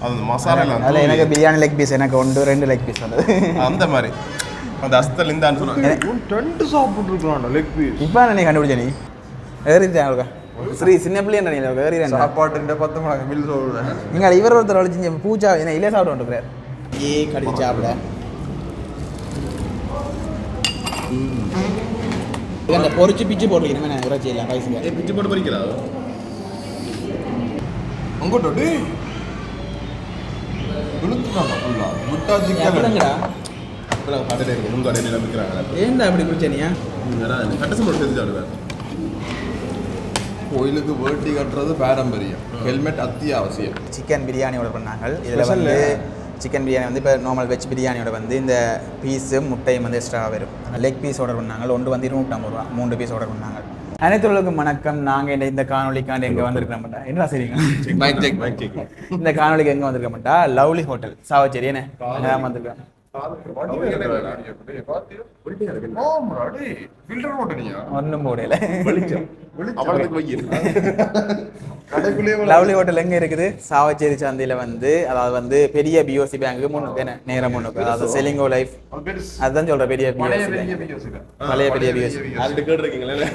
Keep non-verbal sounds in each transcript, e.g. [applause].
அது அந்த மசாலா அதில் எனக்கு பிரியாணி லெக் பீஸ் எனக்கு ஒன்று ரெண்டு லெக் பீஸ் வந்தது. அந்த மாதிரி. அந்த அஸ்தல் இந்தான்னு சொன்னாங்க. ரெண்டு சாப்பிட்டுருக்கலாம்டா லெக் பீஸ் இப்போ நீ கண்டுபிடிச்ச நீ? ஏறிட்டேன் அவளுக்கா. ஸ்ரீ சின்ன பிள்ளைன்ற நீ ஏறிட்டேன் சாப்பாட்டுன்ற பத்து மடங்கு மில் சொல்லுவேன் நீங்கள் இவர் ஒருத்தர் ஒழிச்சு பூஜா என்ன இல்லையே சாப்பிட வந்துருக்கார் ஏ கடிச்சு சாப்பிட. அந்த பொரிச்சு பிச்சு போட்டுருக்கீங்க நான் இறைச்சி இல்லை பிச்சு போட்டு பறிக்கிறா அங்கோட்டோ டே இழுத்துட்டாங்க ஃபுல்லா முட்டா சிக்கன் எப்படிங்கடா இப்பெல்லாம் கடையில் இருக்கு. முன் கடையில் எல்லாம் விற்கிறாங்க ஏன்டா அப்படி குடிச்ச நீ கட்டசம் போட்டு கோயிலுக்கு வேட்டி கட்டுறது பாரம்பரியம். ஹெல்மெட் அத்தியாவசியம். சிக்கன் பிரியாணி ஆர்டர் பண்ணாங்க. இதில் வந்து சிக்கன் பிரியாணி வந்து இப்போ நார்மல் வெஜ் பிரியாணியோட வந்து இந்த பீஸும் முட்டையும் வந்து எக்ஸ்ட்ரா வரும். லெக் பீஸ் ஆர்டர் பண்ணாங்க. ஒன்று வந்து இருநூற்றம்பது ரூபா. மூன்று பீஸ் ஆர்டர் பண்ணாங்க. அனைத்துகளுக்கும் வணக்கம். நாங்கள் இந்த இந்த காணொலிக்காண்டு எங்கே வந்திருக்க மாட்டா என்ன சரிங்க இந்த காணொலிக்கு எங்கே வந்திருக்க மாட்டா லவ்லி ஹோட்டல். சாவச்சேரி என்ன? வந்திருக்கேன் அவனுக்கு வையில் லவ்லி ஹோட்டல் எங்கே இருக்குது? சாவச்சேரி சந்தையில் வந்து அதாவது வந்து பெரிய பிஓசி பேங்க்கு முன்னுக்கு என்ன நேரம் முன்னுக்கு. அதாவது செலிங்கோ லைஃப் அதுதான் சொல்கிறேன் பெரிய பிஓசி பழைய பெரிய பிஓசி கேட்டிருக்கீங்களே?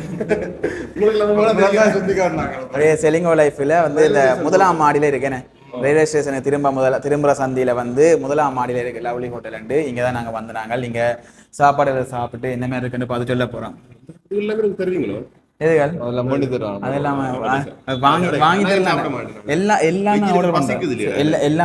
செலிங்கோ லைஃப்பில் வந்து இந்த முதலாம் மாடியில் இருக்கேனே ரயில்வே ஸ்டேஷனுக்கு திரும்ப முதல்ல திரும்புகிற சந்தியில் வந்து முதலாம் மாடியில் இருக்கு லவ்லி ஹோட்டல்ண்டு இங்கே தான் நாங்கள் வந்து நாங்கள் இங்கே சாப்பாடு சாப்பிட்டு என்ன மாதிரி இருக்குன்னு பார்த்து சொல்ல போகிறோம் எனக்கு தெரியுங்களோ? எதுகள் அதெல்லாம் பண்ணி தருவாங்க அதெல்லாம் வாங்கி தரலாம் மாட்டேன். எல்லாம்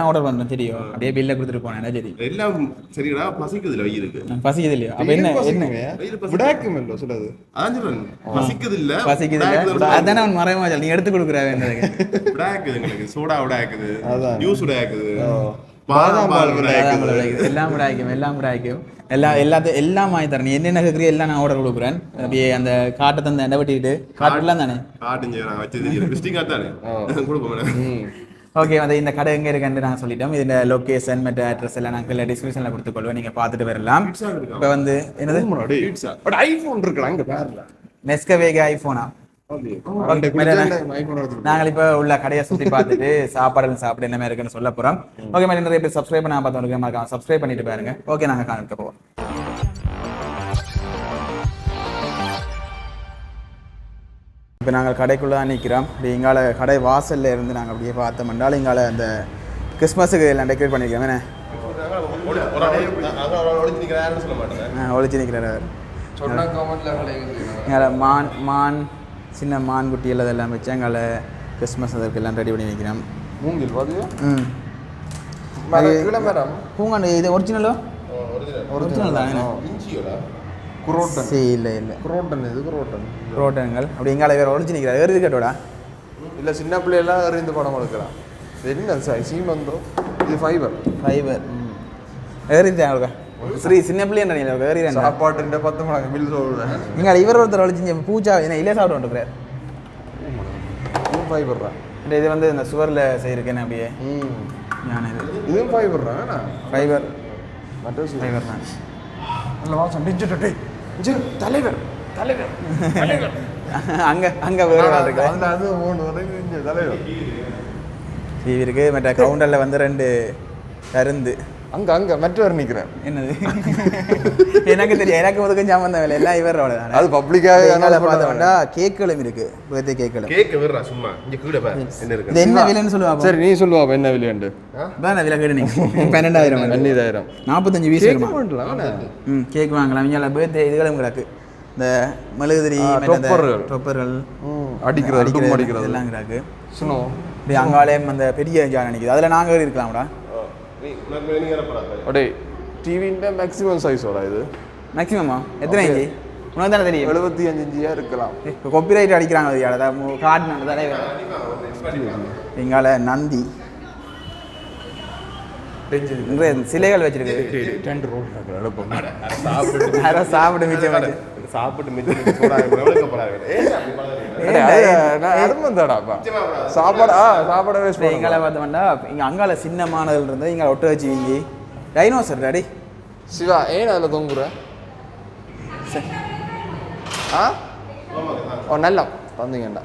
ஆர்டர்? எல்லாம் தெரியும். அப்படியே பில்லை கொடுத்துட்டு போனேன். தெரியும் எல்லாம் சரிடா பசிக்குது இல்லை வயிறுக்கு பசிக்குது இல்லையா? அப்போ என்ன என்ன? வயிறு பசி விடாக்கும் இல்ல சிலது அதான் சொல்றேன். பசிக்குது இல்ல பசிக்குது இல்லை அதானே அவன் மறைமா நீ எடுத்து கொடுக்குறா வேண்டதுக்கு [laughs] விடாக்குது எங்களுக்கு. சோடா விடாக்குது. அதான். ஜூஸ் விடாக்குது. பாதாம் பால் எல்லாம் விடாய்க்கும் எல்லாம் எல்லாம் எல்லாத்தையும் எல்லாம் வாங்கி தரேன். என்னென்ன கேட்குறியோ எல்லாம் நான் ஆர்டர் கொடுக்குறேன். அப்படியே அந்த காட்டை தந்து எண்ணெய் வெட்டிட்டு காட்டுலாம் தானே? காட்டுஞ்சு நான் வச்சு தெரியும் விசிட்டிங் கார்டு தானே? [laughs] கொடுப்போம் ஓகே வந்து இந்த கடை எங்கே இருக்குன்னு நாங்கள் சொல்லிட்டோம். இந்த லொக்கேஷன் மற்ற அட்ரஸ் எல்லாம் நாங்கள் டிஸ்கிரிப்ஷனில் கொடுத்துக்கொள்வோம். நீங்கள் பார்த்துட்டு வரலாம். இப்போ வந்து என்னது? ஐபோன் இருக்குடா அங்க பேர்ல நெஸ்கவேக ஐஃபோனா நாங்கள் இப்போ உள்ள கடையை சுற்றி பார்த்துட்டு [laughs] சாப்பாடு சாப்பிட்டு என்ன மாதிரி இருக்குன்னு சொல்ல போகிறோம் ஓகே மாதிரி நிறைய பேர் சப்ஸ்கிரைப் பண்ண மறக்காம சப்ஸ்கிரைப் பண்ணிட்டு பாருங்க. ஓகே நாங்கள் காணிக்க போவோம். இப்போ நாங்கள் கடைக்குள்ளே தான் நிற்கிறோம் இப்படி இங்கால கடை வாசல்ல இருந்து நாங்கள் அப்படியே பார்த்தோம்னால இங்கால அந்த கிறிஸ்மஸுக்கு எல்லாம் டெக்கரேட் பண்ணியிருக்கோம் என்ன? ஒளிச்சு நிற்கிறாரு மான் மான் சின்ன மான் குட்டி எல்லாம் இதெல்லாம் வச்சு அங்கால கிறிஸ்மஸ் அதற்கு எல்லாம் ரெடி பண்ணி நிற்கிறோம் மூங்கில் ம். பூங்காண்டு இது ஒரிஜினலோ ஒரிஜினல் தானே குரோட்டன். சரி இல்லை இல்லை. குரோட்டன் இது குரோட்டன். புரோட்டன்கள் அப்படி எங்கால வேறு ஒழிச்சு நிற்கிறார் வேறு இருக்கட்டோடா இல்ல சின்ன பிள்ளையெல்லாம் எறிந்து படம் எடுக்கலாம் இது என்ன சீமந்தோ இது ஃபைபர் ஃபைபர் ஏறிட்டேன் ஸ்ரீ சின்ன பிள்ளைன்ற நீ ஏறிட்டேன் சாப்பாட்டுன்ற பத்து மடங்கு மில் சொல்லுவேன் இங்கே இவர் ஒருத்தர் ஒழிச்சு பூஜா என்ன இல்லையே சாப்பிட்டு வந்துருக்கார் இது ஃபைபர் தான் இது வந்து இந்த சுவரில் செய்யிருக்கேன் அப்படியே? ம். ஞான இது. இதுவும் ஃபைபர் தான் என்ன? ஃபைபர் மற்ற சீ- ஃபைபர் தான். நல்ல வாசம் டிஜிட்டல் டேய் டிஜிட்டல் தலைவர் தலைவர் தலைவர். அங்கே அங்கே வேறு ஆள் இருக்கு. அந்த அது மூணு வரைக்கும் இங்க தலைவர். டிவி இருக்கு மற்ற கவுண்டரில் வந்து ரெண்டு கருந்து அங்க அங்க மற்றவர் நிக்கிறேன். என்னது? [laughs] எனக்கு தெரியும் எனக்கு முதக்கும் சம்மந்தம் இல்லை எல்லாம் இவரோட தானே? அது பப்ளிக்காக பார்த்தோம்னா கேக்களும் இருக்கு. பர்த்டே கேக்களும். கேக்க விடுறா சும்மா. இங்க கீழே பாரு. என்ன இருக்கு? என்ன விலைன்னு சொல்லுவாங்க சரி நீ சொல்லுவா என்ன விலையாண்டு? வேணா விலை கேடு நீங்கள் [laughs] பன்னெண்டாயிரம் வந்து. பன்னீராயிரம் நாற்பத்தஞ்சு பண்ணலாம் ம் கேக் வாங்கலாம். இங்கே பர்த்டே இதுகளும் கிடக்கு. இந்த மெழுகுதிரி டொப்பர்கள். டொப்பர்கள் அடிக்கிறது அடிக்கிறது எல்லாம் கிடக்கு. சுனோ அங்காலயம் அந்த பெரிய ஜான் நிற்குது அதில் நாங்கள் இருக்கலாம்டா. அடே டிவின்ற மேக்ஸிமம் சைஸோட இது. மேக்ஸிமமா எத்தனை இஞ்சி உனக்கு தானே தெரியும்? எழுபத்தி அஞ்சு இஞ்சியா இருக்கலாம். இப்போ காப்பிரைட் அடிக்கிறாங்க அது யாரா காட்டு தலைவர் எங்கால நந்தி. சிலைகள் வச்சிருக்கு எழுப்பம் சாப்பிட்டு யாரோ சாப்பிட்டு மிச்சம் வச்சு. சாப்பிட்டு மிச்சம் சாப்பாடு ஆ சாப்பாடு வேஸ்ட் எங்கால பார்த்தோம்னா இங்க அங்கால சின்ன மாணவர்கள் இருந்து இங்க ஒட்ட வச்சு வீங்கி. Dinosaur daddy. சிவா ஏன் அதில் தொங்குற? ஆ? ஓ நல்லா. தந்தீங்கண்டா.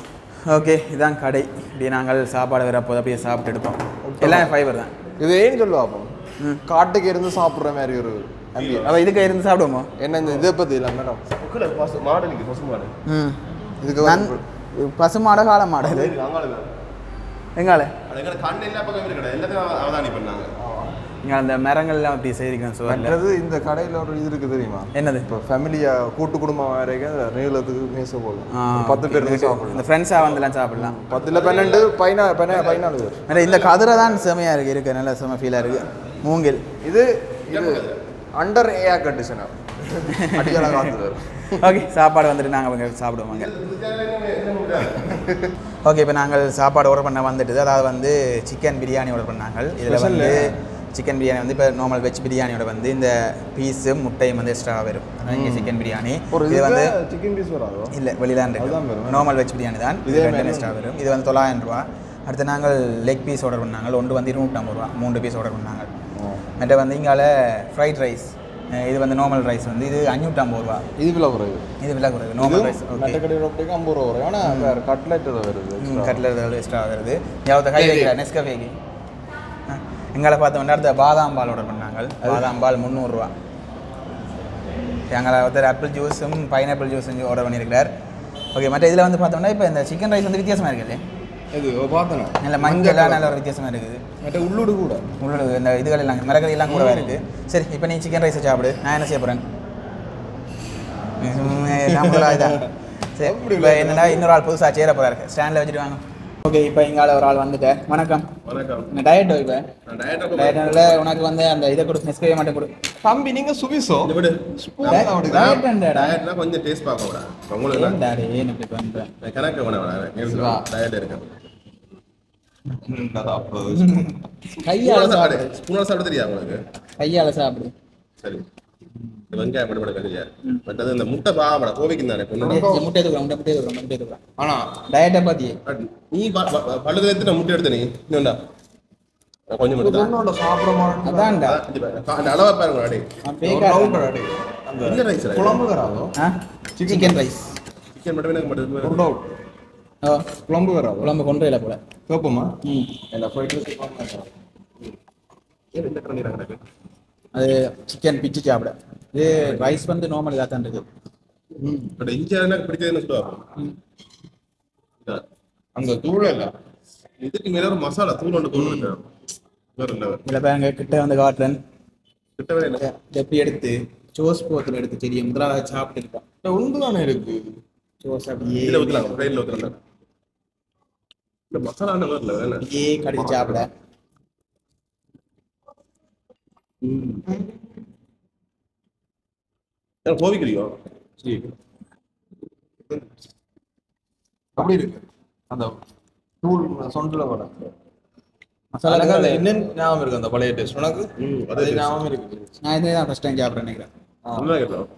ஓகே இதான் கடை. இப்படி நாங்கள் சாப்பாடு வரப்போது அப்படியே சாப்பிட்டு எடுப்போம் எல்லாம் ஃபைபர் தான். இது ஏன்னு சொல்லுவா அப்போ? காட்டுக்கு இருந்து சாப்பிடுற மாதிரி ஒரு ambience. அப்போ இதுக்கு இருந்து சாப்பிடுவோமா? என்ன இந்த இதை பத்தி இல்லை மேடம்? பசு மாடு ம். இதுக்கு நன் பசு மாடு காளை மாடு எங்கால இங்கே அந்த மரங்கள்லாம் அப்படி செய்திருக்கேன் சுவரில். மற்றது இந்த கடையில ஒரு இது இருக்கு தெரியுமா? என்னது? இப்போ ஃபேமிலியா கூட்டு குடும்பம் வரைக்கும் நீளத்துக்கு மேச ஒரு பத்து பேர் சாப்பிடலாம். இந்த ஃப்ரெண்ட்ஸாக வந்துலாம் சாப்பிடலாம். பத்துல பன்னெண்டு பதினா பதினா பதினாலு பேர். இந்த கதிரை தான் செமையாக இருக்குது இருக்கு நல்ல செம ஃபீலாக இருக்குது மூங்கில். இது இது அண்டர் ஏர் கண்டிஷனர் ஓகே சாப்பாடு வந்துட்டு நாங்கள் சாப்பிடுவோங்க ஓகே இப்போ நாங்கள் சாப்பாடு ஆர்டர் பண்ண வந்துட்டு அதாவது வந்து சிக்கன் பிரியாணி ஆர்டர் பண்ணாங்க. இதில் வந்து சிக்கன் பிரியாணி வந்து இப்போ நார்மல் வெஜ் பிரியாணியோட வந்து இந்த பீஸும் முட்டையும் வந்து எக்ஸ்ட்ரா வரும். இங்கே சிக்கன் பிரியாணி ஒரு இது வந்து சிக்கன் பீஸ் வராதோ? இல்லை வரும். இருக்கு. நார்மல் வெஜ் பிரியாணி தான். இது ரெண்டு. எக்ஸ்ட்ரா வரும். இது வந்து தொள்ளாயிரம் ரூபா அடுத்து நாங்கள் லெக் பீஸ் ஆர்டர் பண்ணாங்க. ஒன்று வந்து இருநூற்றம்பது ரூபா மூன்று பீஸ் ஆர்டர் பண்ணாங்க. மற்ற வந்து இங்கால ஃப்ரைட் ரைஸ் இது வந்து நார்மல் ரைஸ் வந்து இது அஞ்சூற்றம்பது ரூபா. இது விலை குறைவு. இது விலை குறைவு நார்மல் ரைஸ் மெட்டக்கடை ரொட்டிக்கு ஐம்பது ரூபா வரும். ஆனால் கட்லெட் வருது. கட்லர் எக்ஸ்ட்ரா வருது. யாவது கை வைக்கிற நெஸ்கஃபேக்கு எங்களை பார்த்தோம்னா அடுத்த பாதாம் பால் ஆர்டர் பண்ணாங்க. பாதாம் பால் முந்நூறுரூவா. எங்களை ஒருத்தர் ஆப்பிள் ஜூஸும் பைனாப்பிள் ஜூஸும் ஆர்டர் பண்ணியிருக்கிறார். ஓகே மற்ற இதில் வந்து பார்த்தோம்னா இப்போ இந்த சிக்கன் ரைஸ் வந்து வித்தியாசமாக இருக்குது. இது பார்த்தேன்? நல்ல மஞ்சளாக நல்ல ஒரு வித்தியாசமாக இருக்குது. மற்ற உள்ளூடு கூட. உள்ளோட இந்த இதுகள் எல்லாம் மிளகறி எல்லாம் கூடவே இருக்குது சரி இப்போ நீ சிக்கன் ரைஸை சாப்பிடு. நான் என்ன செய்ய போகிறேன் [laughs] என்னடா இன்னொரு ஆள் புதுசாக சேர போகிறாரு ஸ்டாண்டில் வச்சுட்டு வாங்க. ஓகே இப்போ இங்கால ஒரு ஆள் வந்துட்டேன் வணக்கம். வணக்கம். டயட்டோ இப்போ? நான் டயட்டா டயட்டில் உனக்கு வந்து அந்த இதை கொடு நெஸ்கவே மட்டும் கொடு. தம்பி நீங்க சுவிசோ? டயட்னா கொஞ்சம் டேஸ்ட் பார்க்க விட. உங்களுக்கு டாடி ஏன் இப்படி பண்ணுறேன் கணக்கு வேண டயட் இருக்கு. [laughs] கையால் சாப்பிடு. ஸ்பூனால சாப்பிட தெரியா உங்களுக்கு? கையால் சாப்பிடு. சரி. வெங்காயம் மட்டும் படம் தெரியா பட் அது இந்த முட்டை பாவட கோவிக்கும் தானே பொண்ணு முட்டை எடுத்துக்கலாம் முட்டை முட்டை முட்டை எடுத்துக்கலாம் ஆனா டயட்டை பார்த்தியே நீ பழுது எடுத்து நான் முட்டை எடுத்து நீ இன்னொண்டா கொஞ்சம் மட்டும் தான். பொண்ணோட சாப்பிட மாட்டேன். அதான்டா. அந்த அளவா பாருங்க அடி. பேக்காக அந்த இந்த ரைஸ் குழம்பு வராதோ சிக்கன் ரைஸ் சிக்கன் மட்டும் எனக்கு மட்டும் குழம்பு வராதோ குழம்பு கொண்டு வரல போல. கேட்போமா ம். போயிட்டு அது சிக்கன் பிச்சு சாப்பிட. இது ரைஸ் வந்து நார்மல் இதாக தான் இருக்குது பட் இஞ்சி எனக்கு பிடிச்சதுன்னு சொல்லுவாங்க. தூள் இல்ல. இதுக்கு மேல ஒரு மசாலா தூள் ஒன்று தூள் இல்ல பாருங்க கிட்ட வந்து காட்டுறேன் கிட்ட வேற என்ன? இதை எப்படி எடுத்து சோஸ் போத்தில் எடுத்து தெரியும். முதலாவது சாப்பிட்டு இருப்பான் உண்டு தானே இருக்கு? சோஸ் அப்படியே இதுல இந்த மசாலா அப்படியே கடிச்சு சாப்பிட. என்ன கோவிக்கிறியோ? சரி அப்படி இருக்கு. அந்த தூள் சொண்டுல வர மசாலா ஞாபகம் இருக்கு அந்த பழைய டேஸ்ட் உனக்கு? அது ஞாபகம் இருக்கு. நான் இதே தான் ஃபஸ்ட் டைம் சாப்பிட்றேன் நினைக்கிறேன். நல்லா கேட்டோம்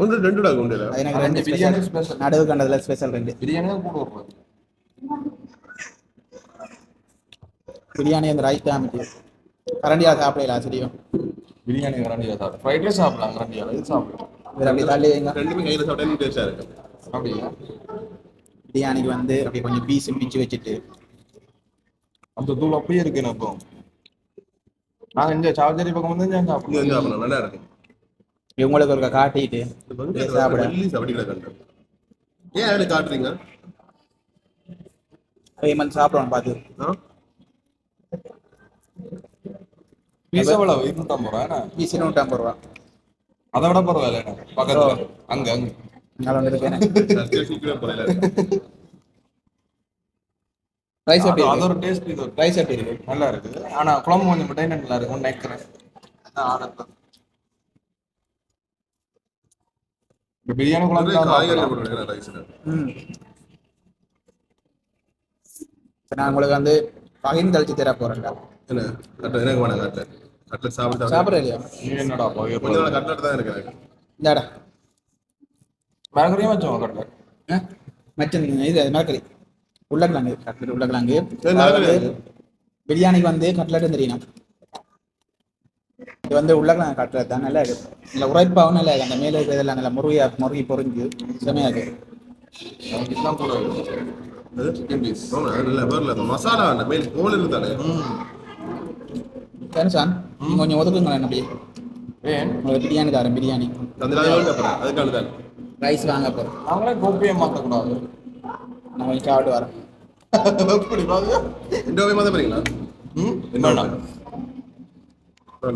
ஒன்று ரெண்டு டாக் உண்டு அது எனக்கு ரெண்டு பிரியாணி ஸ்பெஷல் நடுவு கண்டதில் ஸ்பெஷல் ரெண்டு. பிரியாணி பிரியாணி அந்த ரைஸ் தான் கரண்டியாக சாப்பிடலாம் சரியும் பிரியாணி கரண்டியா சாப்பிடும் ஃப்ரைட் ரைஸ் சாப்பிடலாம் கரண்டியா இது சாப்பிடலாம் இதில் அப்படி தள்ளி வைங்க. ரெண்டுமே கையில் சாப்பிட்டா டேஸ்டாக இருக்கு அப்படியா? பிரியாணிக்கு வந்து அப்படியே கொஞ்சம் பீஸ் பிச்சு வச்சுட்டு. அந்த தூள் அப்படியே இருக்கு எனக்கு. நான் இந்த சார்ஜரி பக்கம் வந்து நான் சாப்பிடுவேன் அப்புறம் நல்லா இருக்கும் இவங்களுக்கு ஒரு காட்டிட்டு சாப்பிட. கிடக்கு ஏன் அவனுக்கு காட்டுறீங்க? பேமெண்ட் சாப்பிடுவான் பார்த்து. பீஸா எவ்வளவு இருநூத்தம்பது ரூபா? பீஸ் நூற்றம்பது ரூபா. அதை விட பரவாயில்ல? பக்கத்துல அங்க அங்க. ரைஸ் எப்படி அது- ஒரு டேஸ்ட் இது ரைஸ் இருக்கு? நல்லா இருக்கு. ஆனா குழம்பு கொஞ்சம் நல்லா இருக்கும் நினைக்கிறேன். பிரியாணி குழம்பு நான் உங்களுக்கு வந்து பகிர்ந்து தெளிச்சு தர கட்லட் எனக்கு வேணாம் கட்லட் கட்லட் இல்லையா? நீ என்னடா கொஞ்ச நாள் கட்லட் தான் இருக்கு இந்தாடா. மிளகறியும் வச்சோம் கடல ஆ? மச்சன் இது மரக்கறி உருளைக்கிழங்கு கட்லட் உருளைக்கிழங்கு பிரியாணிக்கு வந்து கட்லட் தெரியணும் இது வந்து உருளைக்கிழங்கு கட்லட் தான். நல்லா இருக்கு. இல்லை உரைப்பாவும் நல்லா இருக்கு. அந்த மேலே இருக்கிறதெல்லாம் நல்லா முருகியா முருகி பொறிஞ்சு செமையாக இருக்கு. நல்ல மசாலா அந்த மேல் தோல் இருக்குதானே சான் நீங்கள் கொஞ்சம் ஒதுக்குங்களேன் அப்படி ஏன்? உங்களுக்கு பிரியாணி தரேன் பிரியாணி. அதுக்கான தான் ரைஸ் வாங்க போகிறோம் நாங்களே கோப்பியை மாற்றக்கூடாது நான் கொஞ்சம் சாப்பிட்டு வரேன். எப்படி பாருங்க இந்த போய் மாத்த போறீங்களா? ம்? என்னண்ணா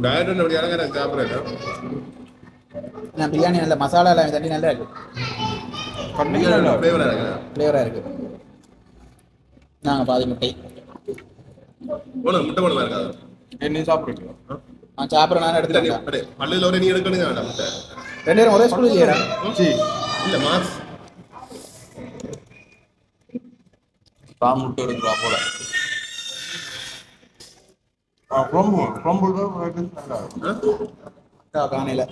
டயட் அப்படி இறங்க சாப்பிட்றேன். நான் பிரியாணி நல்ல மசாலா எல்லாம் தண்ணி நல்லா இருக்கு. ஃப்ளேவராக இருக்கு. ஃப்ளேவராக இருக்கு. நாங்கள் பாதி முட்டை. முட்டை போன இருக்காது என்ன சாப்பிட்றீங்க நான் சாப்பிட்ற நேரம் இல்ல நீ எடுத்துட்டேன் அப்படியே பள்ளியில் ஒரு நீ முட்டை ரெண்டு பேரும் ஒரே ஸ்கூல் இல்லையா சி இல்ல மார்க்ஸ் தான் முட்டை எடுக்கிறா போல காணையில்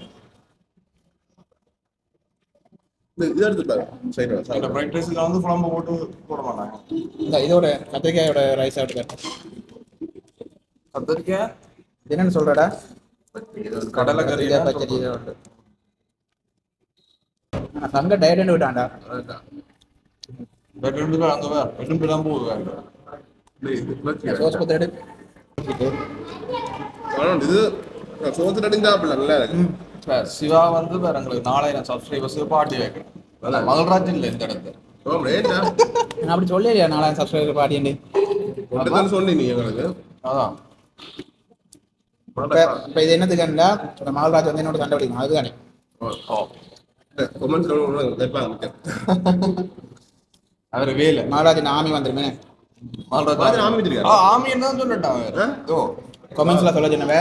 இது எடுத்துப்பாரு சைடு சாப்பிட ஃப்ரைட் ரைஸில் வந்து குழம்பு போட்டு போட மாட்டாங்க இந்த இதோட கத்திரிக்காயோட ரைஸ் சாப்பிட்டு என்னன்னு சொல்றடா. கடலை கறி கத்திரிக்காய் பச்சடி உண்டு. சங்க டயட் விட்டான்டா. ரெண்டு பேர் அங்கே வேறு. ரெண்டு பேர் தான் போகுது சோஸ் பத்து எடு இது சோத்து நடிஞ்சா சாப்பிடலாம் நல்லா இருக்கு. சிவா வந்து வேற எங்களுக்கு நாலாயிரம் சப்ஸ்கிரைபர்ஸ் பாட்டி வைக்கிறேன் மகள்ராஜ் இல்லை இந்த இடத்துல. நான் அப்படி சொல்லியா நாலாயிரம் சப்ஸ்கிரைபர் சொன்னி நீ எங்களுக்கு. அதான். இப்ப இது என்னத்துக்குண்டா இந்த மால்ராஜ் வந்து என்னோட சண்டை பிடிக்கும் அதுதானே. ஓ கொமெண்ட்ஸ் வைப்பாங்க அவர் வேலை. மால்ராஜ் ஆமி வந்துருமே. மகள்ராஜ் கொமெண்ட்ஸ்ல சொல்ல சொன்னவ.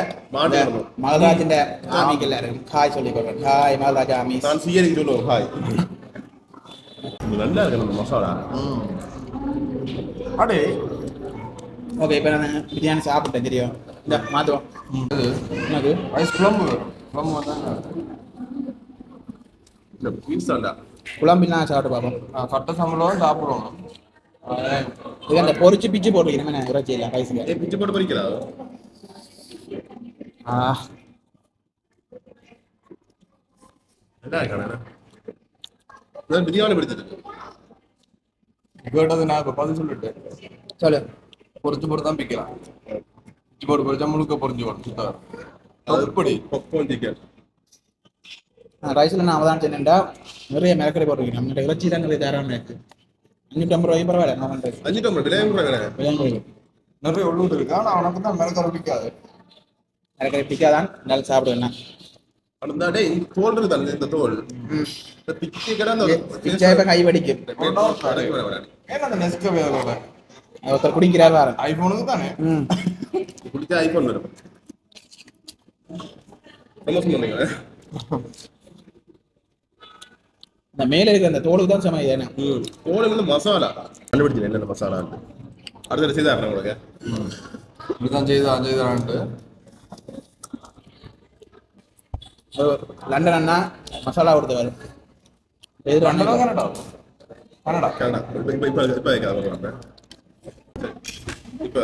மால்ராஜின் ஆமிக்கு எல்லாரும் ஹாய் சொல்லிக்கோங்க ஹாய் மால்ராஜ் ஆமி. நான் சுயரிக்கு சொல்லுவோம் ஹாய். நல்லா இருக்கு நம்ம மசாலா. அடே. ஓகே இப்போ நான் பிரியாணி சாப்பிட்டேன் தெரியும். இந்த இது என்னது? ரைஸ் குழம்பு குழம்பு இந்த பீஸ் தான்டா. குழம்பிலாம் சாப்பிட்டு பார்ப்போம். கட்ட சம்பளம் சாப்பிடணும் அதான் இது அந்த பொரிச்சு பிச்சு போட்டுருக்கீங்க நான் இறைச்சி இல்லை ரைஸுக்கு ஏ பிச்சு போட்டு பொறிக்கிறா? ஆ. பிரியாணி பிடிச்சிருக்கு கேட்டது நான் இப்போ பதில் சொல்லிட்டேன். சொல்லு. பொறிச்சு போட்டு தான் பிக்கலாம் பிச்சு போட்டு பொறிச்சா முழுக்க பொறிஞ்சு வரும். சுத்தம் ரைஸில் நான் அவதான் சொன்னேன்டா. நிறைய மிளக்கறி போட்டிருக்கீங்க நம்மகிட்ட இறைச்சி தான் நிறைய தராமல் இருக்கு. அஞ்சூற்றி ஐம்பது ரூபாய்க்கு பரவாயில்ல நான் ரைஸ் அஞ்சு டம்ளர் விலையும் நிறைய உள்ளூர் இருக்கு. ஆனால் அவனுக்கு தான் மிளகரை பிடிக்காது. மிளக்கறி பிடிக்காதான் நல்லா சாப்பிடுவேன் அந்த டேய் இந்த தோல் தானே, இந்த தோல். கை வடிக்கும் ஒருத்தர் குடிக்கிறார் வாரன் ஐஃபோனுக்கு தானே? ம் குடிச்சா ஐபோன் வரும் சந்தோஷம் பண்ணீங்க இந்த மேலே இருக்கிற அந்த தோலுக்கு தான் சமயம் தானே ம் தோல் வந்து மசாலா கண்டுபிடிச்சேன் என்னென்ன மசாலா அடுத்த செய்தா உங்களுக்கு இப்படிதான் செய்தான் செய்தான்ட்டு லண்டன் அண்ணா மசாலா கொடுத்தவர் எதிர் கன்னடா அண்ணா கன்னடா கன்னடா கனடா இப்போ இப்போ இப்போ இப்போ வைக்காத சொல்கிறேன் இப்போ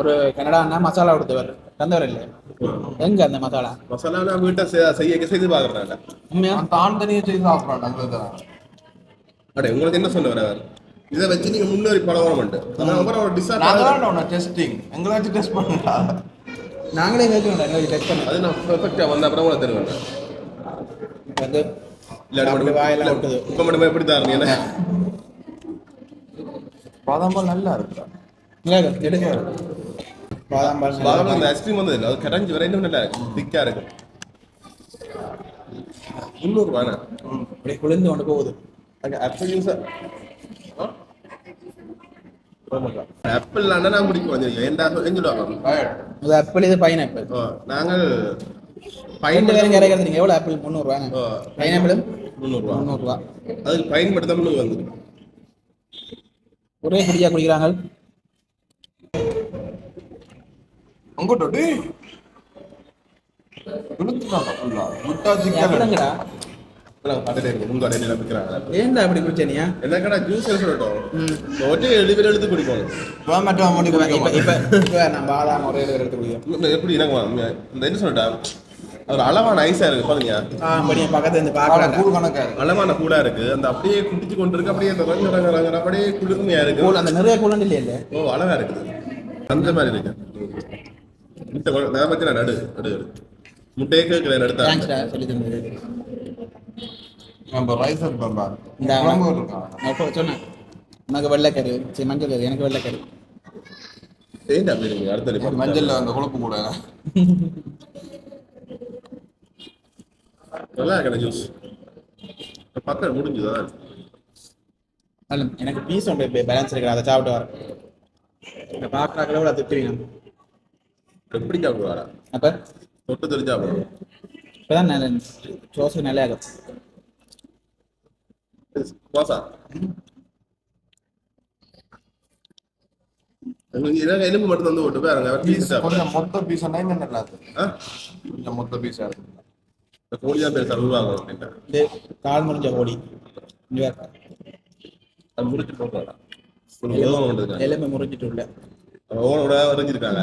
ஒரு கனடா அண்ணா மசாலா கொடுத்தவர் தந்தவர் இல்லை. எங்க அந்த மசாலா? மசாலா நான் வீட்டை செய்ய செய்ய செய்து பார்க்குறேன்டா உண்மையா? தான் தனியாக செய்து தான் அடே உங்களுக்கு என்ன சொல்ல வர? இதை வச்சு நீங்க முன்னேறி பழக மாட்டேன் அப்புறம் ஒரு டிஸ்ஆர் நாங்கள் தான் உன்னை டெஸ்டிங் எங்களை வச்சு டெஸ்ட் பண்ணுறா நாங்களே கேட்கணும் டெஸ்ட் பண்ண அது நான் பெர்ஃபெக்டா வந்த அப்புறம் உங்களுக்கு தருவேன் வந்து இல்ல சாப்பிட்டு வாயெல்லாம் ஒட்டுது இப்ப மட்டும் எப்படி என்ன? பாதாம் நல்லா இருக்கா. எடுங்க பாதாம் பால் பாதாம் அந்த ஐஸ்கிரீம் வந்தது இல்ல. அது கரைஞ்சி வர இன்னும் நல்லா இருக்கு திக்கா இருக்கு. முந்நூறு ரூபாய் அப்படியே குளிர்ந்து கொண்டு போகுது. ஆப்பிள் ஜூஸ் ஆப்பிள் நான் பிடிக்கும் வந்திருக்கேன் ஏன்டா இது ஆப்பிள் இது பைனாப்பிள் நாங்கள் பேரும் கிடைக்கிறது நீங்கள் எவ்வளோ ஆப்பிள் முந்நூறுரூவா. பைனாப்பிளும் முந்நூறுரூவா முந்நூறுரூவா அதுக்கு பயன் மட்டும் தான் முந்நூறு வந்துருக்கு. ஒரே குடியா குடிக்கிறாங்க. உங்கள்கிட்ட டேய். கொடுத்துட்டாங்க ஃபுல்லா முட்டா விற்கிறாங்க ஏன்டா அப்படி குடிச்சனியா என்னக்கடா ஜூஸ் சொல்லட்டும் ஒட்டே எழுதி எழுத்து குடிக்கணும். டொமேட்டோ இப்போ இப்போ நான் பாதாம் ஒரே ஒரு எடுத்து எப்படி எனக்கு இந்த என்ன சொல்லிட்டா ஒரு அளவான ஐஸா இருக்கு பாருங்க. பக்கத்துல இருந்து கணக்கா இருக்கு. அளவான கூடா இருக்கு. அந்த அப்படியே குடிச்சு கொண்டு இருக்கு அப்படியே அந்த ரங்க ரங்க ரங்க அப்படியே குளுமையா இருக்கு. அந்த நிறைய கூழ் இல்லையே? இல்லை ஓ அழகா இருக்குது. அந்த மாதிரி இருக்கு. முட்டை நான் பத்தி நான் நடு நடு முட்டையை கேட்கல சொல்லி தந்தது. நம்ம ரைஸ் இந்த. குழம்பு இருக்கான் சொன்னேன். உனக்கு வெள்ளைக்கரு சரி மஞ்சள் கரு எனக்கு வெள்ளைக்கரு. ஏன்டா அப்படி நீங்க அடுத்த மஞ்சள்ல அந்த கொழுப்பு கூட. நல்லா ஜூஸ் பக்கம் முடிஞ்சுதான் அல்ல எனக்கு பீஸ் ஒன்று பேலன்ஸ் இருக்கிற அதை சாப்பிட்டு வரேன். விட திட்டுவீங்க எப்படி சாப்பிடுவாரா? அப்போ? தொட்டு தெரிஞ்சா சாப்பிடுவோம் இப்போ தான் நல்ல சோசு நல்லா இருக்கும் எனக்கு எலும்பு மட்டும் தந்து விட்டு பாருங்க பீஸ் பீஸ் கொஞ்சம் மொத்த பீஸ் இன்னும் நல்லா கொஞ்சம் மொத்த பீஸ் இந்த கோழி தான் பேர் அப்படின்ட்டு. இது கால் முடிஞ்ச. அது முடிச்சு போடுறாடா எலும்பு முறிஞ்சிட்டு உள்ள. ஓனோட அறிஞ்சிருக்காங்க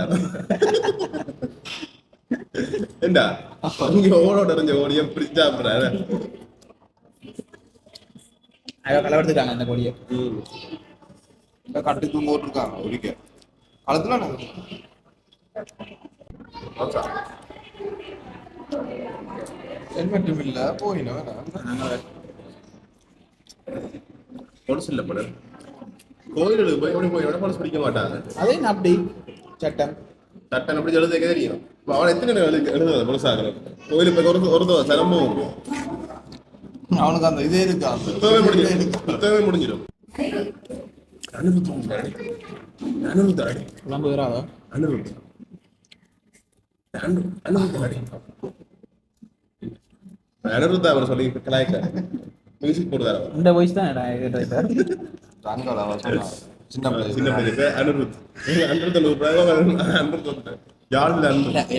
ஏண்டா? ஓனோட அறிஞ்ச ஓடிய பிரிச்சு சாப்பிடுறாரு அதை கலவெடுத்துட்டாங்க அந்த கட்டு தூங்க விட்டுருக்காங்க ஒரிக்க அதுல வாசா ஹெல்மெட் இல்ல போயினா பொலிசு இல்லை படம் கோயிலுக்கு போய் எப்படி போய் விட பொலிசு பிடிக்க மாட்டாங்க. அதே அப்படி சட்டம். சட்டம் எப்படி எழுத தெரியும். இப்ப அவன் எத்தனை நேரம் எழுது எழுதுவது பொலிசாகணும் கோயிலுக்கு போய் ஒரு ஒரு சிரமம் அவனுக்கு அந்த இதே இருக்கா? புத்தகமே முடிஞ்சிடும். புத்தகமே முடிஞ்சிடும். அனுபவம் தாடி அனுபவம் வராதோ அனுபவம். அனிருத்தா அவர் சொல்லி கலாய்க்க மியூசிக் போடுறாரு இந்த வயசு தான் சின்ன சின்ன அனிருத். அனிருத் அனிருத்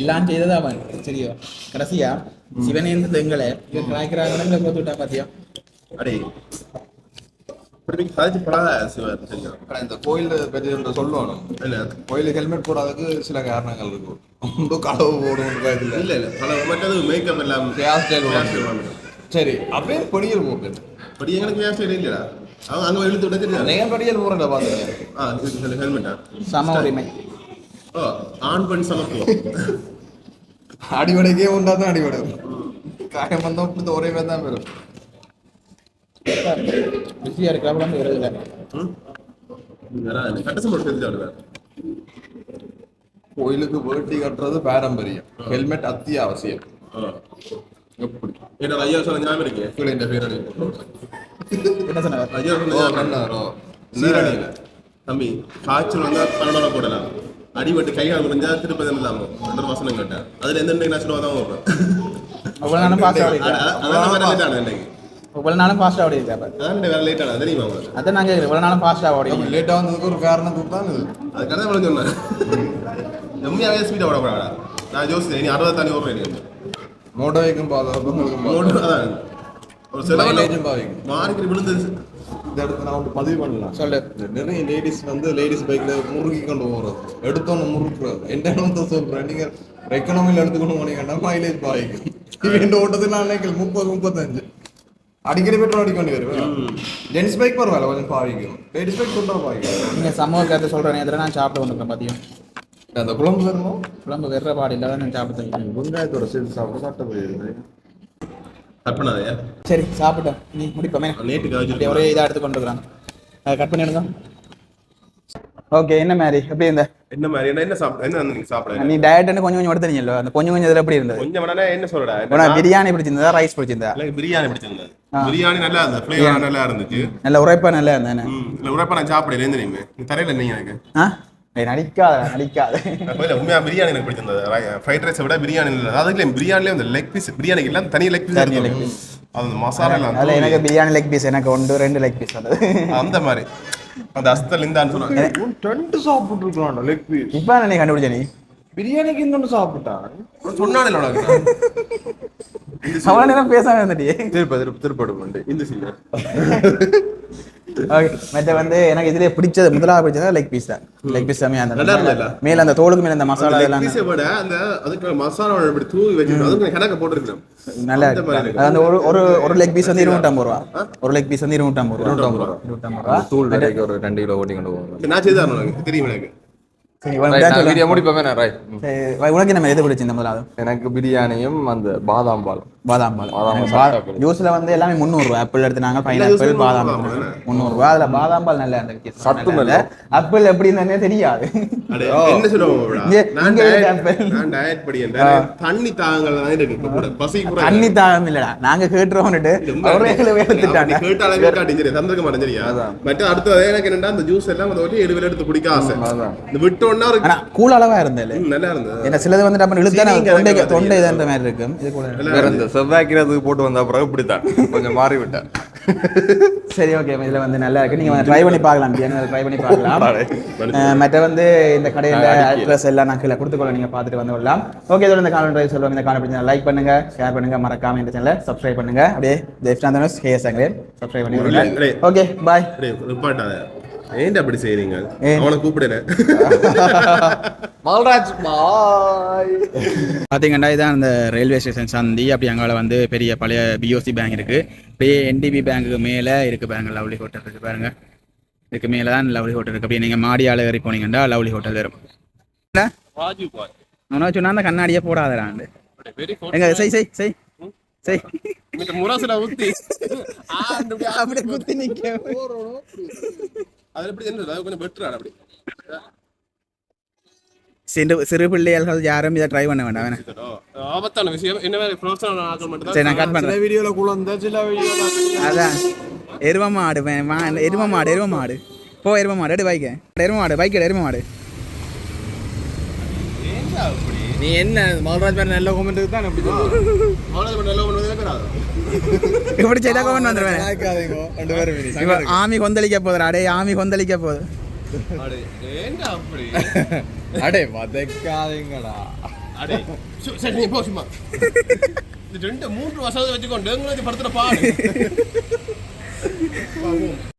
எல்லாம் செய்தது அவன்? சரியோ கடைசியா சிவனேந்து தெங்கலை இவன் காய்க்கிறாங்க போட்டு விட்டா பாத்தியா? அடே. இந்த கோயில் பற்றி சொல்லணும். இல்ல கோயிலுக்கு ஹெல்மெட் போடாததுக்கு சில காரணங்கள் இருக்கும். ரொம்ப களவு போடணும் இல்ல இல்ல. மற்றது மேக்கப் எல்லாம். சரி அப்படியே படியல் போக்கு பட் எங்களுக்கு அவங்க அங்க இழுத்து விட தெரியாது. ஆ ஹெல்மெட்டா சம உரிமை. ஓ ஆண் பெண் சமத்துவம் அடிவடைக்கே உண்டா தான் அடிவடை? காயம் வந்தா இப்படி ஒரே மாதிரி தான் வரும். கோயிலுக்கு வேட்டி கட்டுறது பாரம்பரியம். ஹெல்மெட் அத்தியாவசியம். எப்படி ஏன்னா ஐயா சொன்ன ஞாபகம் இருக்கு கீழே இந்த பேர் என்ன சொன்னார் ஐயா தம்பி காய்ச்சல் வந்தா பன்னெண்டு போடலாம் அடிபட்டு கைகால் முடிஞ்சா திருப்பதி இல்லாம ரெண்டு வசனம் கேட்டேன் அதுல எந்த இன்னைக்கு நஷ்டம் தான் வரும் அவ்வளோ நாளும் ஃபாஸ்ட் ஆடி அத- அத- அதான் வேற லேட் ஆனது இன்னைக்கு இவ்வளோ நாளும் ஃபாஸ்ட் அதான் வேற லேட் ஆனது தெரியுமா அதான் நான் கேட்குறேன் இவ்வளோ நாளும் ஃபாஸ்ட்டாக ஓடி லேட்டாக வந்ததுக்கு ஒரு காரணத்துக்கு தான் அதுக்காக தான் இவ்வளவு சொன்னேன் உண்மையாவே ஸ்பீடா ஓட போறாடா நான் யோசிச்சேன் நீ அறுபது தாண்டி ஓடுறேன் பாதிக்கும் மாறிக்கிட்டு விழுந்து இந்த இடத்துல நான் வந்து பதிவு பண்ணலாம் சொல்லு நிறைய லேடிஸ் வந்து லேடிஸ் பைக்ல முறுக்கி கொண்டு போறது எடுத்தோன்னு முறுக்குறது என்ன சொல்றேன் நீங்க எக்கனாமியில் எடுத்துக்கணும் போனீங்கன்னா மைலேஜ் பாதிக்கும் இவன் ஓட்டத்துக்கு நான் நினைக்கல முப்பது முப்பத்தஞ்சு அடிக்கடி பெட்ரோல் அடிக்க வேண்டி வருவேன் ஜென்ஸ் பைக் பரவாயில்ல கொஞ்சம் பாவிக்கும் லேடிஸ் பைக் சொல்ற பாவிக்கும் நீங்கள் சமூக கருத்து சொல்கிற நேரத்தில் நான் சாப்பிட்டு வந்துருக்கேன் மதியம் அந்த குழம்பு வரணும் குழம்பு வெற பாடு இல்லாத நான் சாப்பிட்டு வெங்காயத்தோட சேர்த்து சாப்பிட சாப்பிட்ட போயிருந்தேன் கட் பண்ணாதயா சரி சாப்பிட்டோம் நீ முடிப்போமே நேற்று ஒரே இதாக எடுத்து கொண்டு இருக்கிறாங்க அதை கட் பண்ணிடுங்க ஓகே என்ன மாதிரி எப்படி இருந்த? என்ன மாதிரி என்ன என்ன சாப்பிட என்ன நீங்க சாப்பிட நீ டயட்னு கொஞ்சம் கொஞ்சம் எடுத்துறீங்களோ அந்த கொஞ்சம் கொஞ்சம் இதில் எப்படி இருந்தது? கொஞ்சம் வேணா என்ன சொல்றா உனக்கு பிரியாணி பிடிச்சிருந்ததா ரைஸ் பிடிச்சிருந்தா எனக்கு பிரியாணி பிடிச்சிருந்தது. பிரியாணி நல்லா இருந்தது ஃப்ளேவர் நல்லா இருந்துச்சு. நல்ல உரைப்பா நல்லா இருந்தேன் இல்லை உரைப்பா நான் சாப்பிடல இருந்து நீங்க தரையில நீங்க எனக்கு? நடிக்காத நடிக்காத இல்ல, உண்மையா பிரியாணி எனக்கு பிடிச்சிருந்தது ஃப்ரைட் ரைஸை விட பிரியாணி இல்லை அதுக்குள்ள பிரியாணிலே அந்த லெக் பீஸ் பிரியாணிக்கு எல்லாம் தனி லெக் பீஸ் தனி இருக்கும் அது அந்த மசாலா அதில் எனக்கு பிரியாணி லெக் பீஸ் எனக்கு ஒன்று ரெண்டு லெக் பீஸ் வந்தது அந்த மாதிரி அந்த அஸ்தல் இந்தான்னு சொன்னாங்க ரெண்டு சாப்பிட்டு இருக்கலாம் லெக் பீஸ் இப்போ நீ கண்டுபிடிச்ச நீ பிரியாணிக்கு இன்னொன்று சாப்பிட்டான் சொன்னானே உனக்கு அவ்வளோ நேரம் பேசாம இருந்துட்டியே திருப்பதி திருப்ப திருப்படு இந்த சீன் ஓகே மற்ற வந்து எனக்கு இதுல பிடிச்சது முதலாவது பிடிச்சது லெக் பீஸ் தான். லெக் பீஸ் இருந்தது இருந்ததுல? மேல அந்த தோலுக்கு மேல அந்த மசாலா எல்லாம் பீஸை விட அந்த அதுக்கு மசாலா இப்படி தூவி வச்சுட்டு அதுக்கு கணக்க போட்டுருக்கேன் நல்லா அந்த இருக்கு. அந்த ஒரு ஒரு ஒரு லெக் பீஸ் வந்து இருநூற்றம்பது ரூபா. ஒரு லெக் பீஸ் வந்து இருநூற்றம்பது ரூபா. இருநூற்றம்பது ரூபா. இருநூற்றம்பது ரூபா. தூள் விலைக்கு ஒரு ரெண்டு கிலோ ஓட்டி கொண்டு போவோம் நான் செய்து தரணும் எனக்கு தெரியும் எனக்கு. தான் உனக்கு நம்ம எது பிடிச்சி இந்த முதலாவது? எனக்கு பிரியாணியும் அந்த பாதாம் பாலும் பாதாம் பால். பாதாம் பால். ஜூஸ்ல வந்து எல்லாமே முந்நூறுரூவா ஆப்பிள் எடுத்துனாங்க எல்லா பைனாப்பிள் பாதாம் முந்நூறு ரூபா முந்நூறுரூவா அதில் பாதாம் பால் நல்லா இருந்துச்சு சத்து நல்லா. ஆப்பிள் எப்படின்னு தெரியாது. அடே, என்ன சொல்லுவோம் இங்க- நான் இங்க diet- ஆப்பிள். நான் டயட் படி என்றேன் தண்ணி தாகங்கள் தான் இருக்கு. இப்ப கூட பசி கூட தண்ணி தாகம் இல்லடா. நாங்க கேட்டுறோம்னுட்டு அவரே அப்படி கேட்டாலே காட்டி சரி தந்திருக்க மாட்டேன் சரியா மற்ற அடுத்தது எனக்கு என்னன்னா அந்த ஜூஸ் எல்லாம் அதை ஒட்டி எடுவில் எடுத்து குடிக்க ஆசை. இந்த விட்டோன்னா ஒரு ஆனா கூல் அளவா இருந்தது. நல்லா இருந்தது. ஏன்னா சிலது வந்து நம்ம இழுத்தா தொண்டை தொண்டை தெரியாது. இதன்ற மாதிரி இருக்கும். இது கூட செவ்வாய்க்கிறதுக்கு போட்டு வந்த பிறகு இப்படித்தான். கொஞ்சம் மாறி விட்டேன் சரி ஓகே இதுல வந்து நல்லா இருக்கு. நீங்க ட்ரை பண்ணி பார்க்கலாம். பிரியாணி ட்ரை பண்ணி பார்க்கலாம். மற்ற வந்து இந்த கடையில அட்ரஸ் எல்லாம் நான் கீழே கொடுத்துக்கொள்ள நீங்க பார்த்துட்டு வந்து கொள்ளலாம். ஓகே இதோட இந்த காலம் ட்ரைவ் சொல்லுவாங்க இந்த காலம் பிடிச்சா லைக் பண்ணுங்க ஷேர் பண்ணுங்க. மறக்காம இந்த சேனலை சப்ஸ்கிரைப் பண்ணுங்க. அப்படியே ஜெய்ஸ்டாந்தனஸ் ஹே சங்கரே சப்ஸ்கிரைப் பண்ணி. ஓகே பாய் ஏன்டா அப்படி செய்றீங்க? அவனை கூப்பிடுறேன். [laughs] மல்ராஜ் பாய். பார்த்தீங்கன்னா இதான் அந்த ரயில்வே ஸ்டேஷன் சந்தி. அப்படி அங்கால வந்து பெரிய பழைய பிஓசி பேங்க் இருக்கு. அப்படியே என்டிபி பேங்க்குக்கு மேலே இருக்கு பேங்க் லவ்லி ஹோட்டல் இருக்கு பாருங்க. இதுக்கு மேலே தான் லவ்லி ஹோட்டல் இருக்கு. அப்படியே நீங்கள் மாடியால் ஏறி போனீங்கன்னா லவ்லி ஹோட்டல் வரும் நான் சொன்னா அந்த கண்ணாடியே போடாதடாண்டு எங்க செய் செய் செய். செய். இந்த முரசுல ஊத்தி. [laughs] அப்படி குத்தி நிக்க. அதுல எப்படி என்ன அது கொஞ்சம் பெட்டரா அப்படி சிறு சிறு பிள்ளைகள் யாரும் இதை ட்ரை பண்ண வேண்டாம் வேணா. ஆபத்தான விஷயம் என்ன மாதிரி ஃப்ரோசன் ஆக்கள் மட்டும் சரி நான் கட் பண்ணுறேன் வீடியோல குழந்தை சில வீடியோல அதான் எரும மாடு எரும மாடு எரும மாடு போ எரும மாடு எடு பைக்க எரும மாடு பைக் எரும மாடு நீ என்ன மல்ராஜ் மேல நல்ல கமெண்ட்டுக்கு தான் எப்படி அவ்வளவு நல்ல இருக்கிறாங்க இப்படி செய்தா பேரும் இப்ப ஆமி கொந்தளிக்க போதுடா அடே ஆமி கொந்தளிக்க அப்படி? அடே வதக்காதீங்கடா. அடே சரி நீ போ சும்மா. இந்த ரெண்டு மூன்று வருஷத்தை வச்சுக்கொண்டு எங்களை படத்துல பாடு. [laughs]